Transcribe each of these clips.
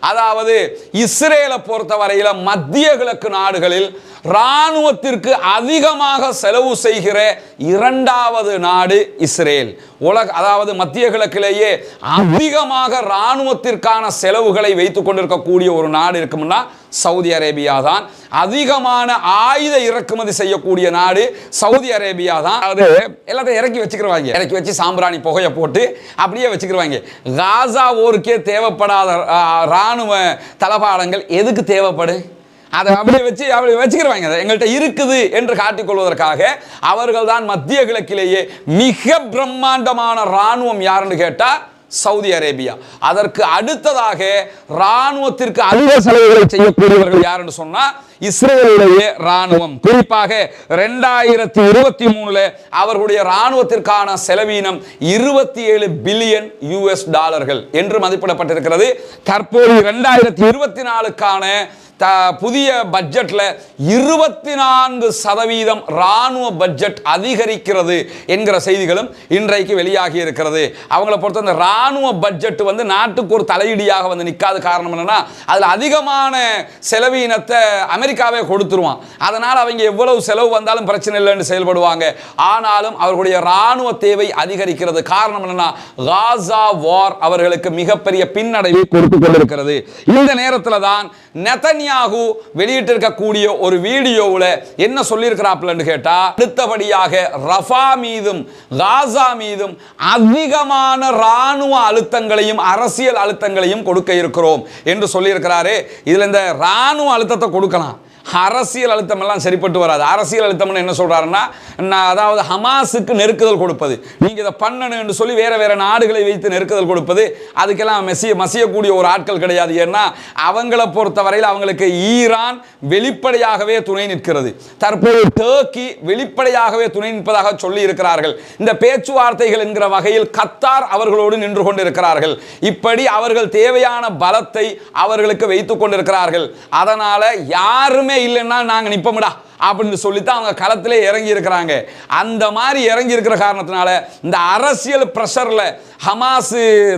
அதாவது இஸ்ரேலை பொறுத்தவரையில மத்திய கிழக்கு நாடுகளில் இராணுவத்திற்கு அதிகமாக செலவு செய்கிற இரண்டாவது நாடு இஸ்ரேல். உலக அதாவது மத்திய கிழக்கிலேயே அதிகமாக இராணுவத்திற்கான செலவுகளை வைத்துக் கொண்டிருக்கக்கூடிய ஒரு நாடு இருக்கும்னா சவுதி அரேபியா தான். அதிகமான ஆயுத இறக்குமதி செய்யக்கூடிய நாடு சவுதி அரேபியா தான். அது எல்லாத்தையும் இறக்கி வச்சுக்கிறவாங்க இறக்கி வச்சு சாம்பிராணி புகையை போட்டு அப்படியே வச்சுக்கிருவாங்க. காசா ஊருக்கே தேவைப்படாத இராணுவ ராணுவ தளபாடங்கள் எதுக்கு தேவைப்படும் அதை அப்படியே வச்சு அப்படி வச்சுக்கிறவாங்க அதை எங்கள்கிட்ட இருக்குது என்று காட்டிக்கொள்வதற்காக அவர்கள் தான் மத்திய கிழக்கிலேயே மிக பிரம்மாண்டமான ராணுவம் யாருன்னு கேட்டால் சவுதி அரேபியா. அதற்கு அடுத்ததாக ராணுவத்திற்கு அதிக செலவுகளை செய்யக்கூடியவர்கள் யாருன்னு சொன்னா இஸ்ரேலுடைய ராணுவம் குறிப்பாக ரெண்டாயிரத்தி இருபத்தி மூணுல அவர்களுடைய ராணுவத்திற்கான செலவீனம் இருபத்தி ஏழு பில்லியன் யூஎஸ் டாலர்கள் என்று மதிப்பிடப்பட்டிருக்கிறது. தற்போது ரெண்டாயிரத்தி இருபத்தி நாலுக்கான த புதிய பட்ஜெட்டில் இருபத்தி நான்கு சதவீதம் ராணுவ பட்ஜெட் அதிகரிக்கிறது என்கிற செய்திகளும் இன்றைக்கு வெளியாகி இருக்கிறது. அவங்கள பொறுத்த அந்த ராணுவ பட்ஜெட் வந்து நாட்டுக்கு ஒரு தலையீடியாக வந்து நிற்காத காரணம் என்னென்னா அதில் அதிகமான செலவீனத்தை அமெரிக்காவே கொடுத்துருவான். அதனால் அவங்க எவ்வளவு செலவு வந்தாலும் பிரச்சனை இல்லைன்னு செயல்படுவாங்க. ஆனாலும் அவர்களுடைய ராணுவ தேவை அதிகரிக்கிறது. காரணம் என்னென்னா காசா வார் அவர்களுக்கு மிகப்பெரிய பின்னடைவை கொடுத்து கொண்டிருக்கிறது. இந்த நேரத்தில் தான் நெதன்யாகு வெளியிட்டிருக்கக்கூடிய ஒரு வீடியோவில் என்ன சொல்லியிருக்கிறாப்லன்னு கேட்டால் அடுத்தபடியாக ரஃபா மீதும் காசா மீதும் அதிகமான ராணுவ அழுத்தங்களையும் அரசியல் அழுத்தங்களையும் கொடுக்க இருக்கிறோம் என்று சொல்லியிருக்கிறாரு. இதில் இந்த ராணுவ அழுத்தத்தை கொடுக்கலாம். அரசியல் அழுத்தம் எல்லாம் சரிப்பட்டு வராது. அரசியல் அழுத்தம்னு என்ன சொல்கிறாருன்னா நான் அதாவது ஹமாஸுக்கு நெருக்குதல் கொடுப்பது. நீங்கள் இதை பண்ணணும்னு சொல்லி வேறு வேறு நாடுகளை வைத்து நெருக்குதல் கொடுப்பது. அதுக்கெல்லாம் மெசிய மசியக்கூடிய ஒரு ஆட்கள் கிடையாது. ஏன்னா அவங்கள பொறுத்தவரையில் அவங்களுக்கு ஈரான் வெளிப்படையாகவே துணை நிற்கிறது. தற்போது டேர்க்கி வெளிப்படையாகவே துணை நிற்பதாக சொல்லி இருக்கிறார்கள். இந்த பேச்சுவார்த்தைகள் என்கிற வகையில் கத்தார் அவர்களோடு நின்று கொண்டிருக்கிறார்கள். இப்படி அவர்கள் தேவையான பலத்தை அவர்களுக்கு வைத்துக் கொண்டிருக்கிறார்கள். அதனால் யாருமே இல்லைன்னா நாங்க நிற்போம்டா அப்படின்னு சொல்லித்தான் அவங்க களத்திலே இறங்கி இருக்கிறாங்க அந்த மாதிரி இறங்கி இருக்கிற காரணத்தினால இந்த அரசியல் பிரஷர்ல ஹமாஸ்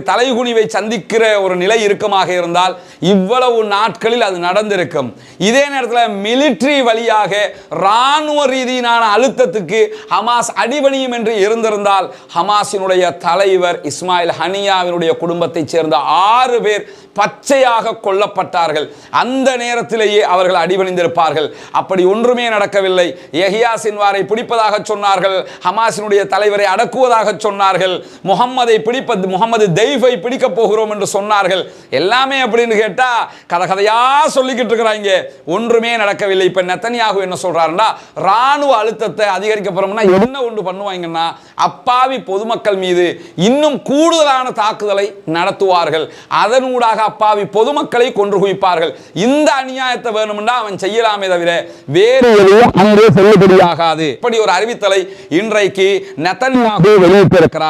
தலைகுனிவை சந்திக்கிற ஒரு நிலை இருக்கமாக இருந்தால் இவ்வளவு நாட்களில் அது நடந்திருக்கும். இதே நேரத்தில் மிலிட்ரி வழியாக இராணுவ ரீதியிலான அழுத்தத்துக்கு ஹமாஸ் அடிபணியும் என்று இருந்திருந்தால் ஹமாஸினுடைய தலைவர் இஸ்மாயில் ஹனியாவினுடைய குடும்பத்தைச் சேர்ந்த ஆறு பேர் பச்சையாக கொல்லப்பட்டார்கள். அந்த நேரத்திலேயே அவர்கள் அடிபணிந்திருப்பார்கள். அப்படி ஒன்றுமே நடக்கவில்லை. எஹியா சின்வாரை பிடிப்பதாக சொன்னார்கள். ஹமாஸினுடைய தலைவரை அடக்குவதாக சொன்னார்கள். முகம்மதை பிடிப்பது முகமது தெய்ஃபை பிடிக்க போகிறோம் என்று சொன்னார்கள். எல்லாமே அப்படின்னு கேட்டா கதை கதையா சொல்லிக்கிட்டு இருக்கிறாங்க. ஒன்றுமே நடக்கவில்லை. இப்ப நெத்தனியாகு என்ன சொல்றாருன்னா ராணுவ அழுத்தத்தை அதிகரிக்க போறோம்னா என்ன ஒன்று பண்ணுவாங்கன்னா அப்பாவி பொதுமக்கள் மீது இன்னும் கூடுதலான தாக்குதலை நடத்துவார்கள். அதனூடாக அப்பாவி பொதுமக்களை கொன்று குவிப்பார்கள். இந்த அநியாயத்தை வேணும்னா அவன் செய்யலாமே தவிர வேறு எதுவும் அங்கே செல்லுபடியாகாது. இப்படி ஒரு அறிவித்தலை இன்றைக்கு நெத்தன்யாகு வெளியிட்டிருக்கிறார்.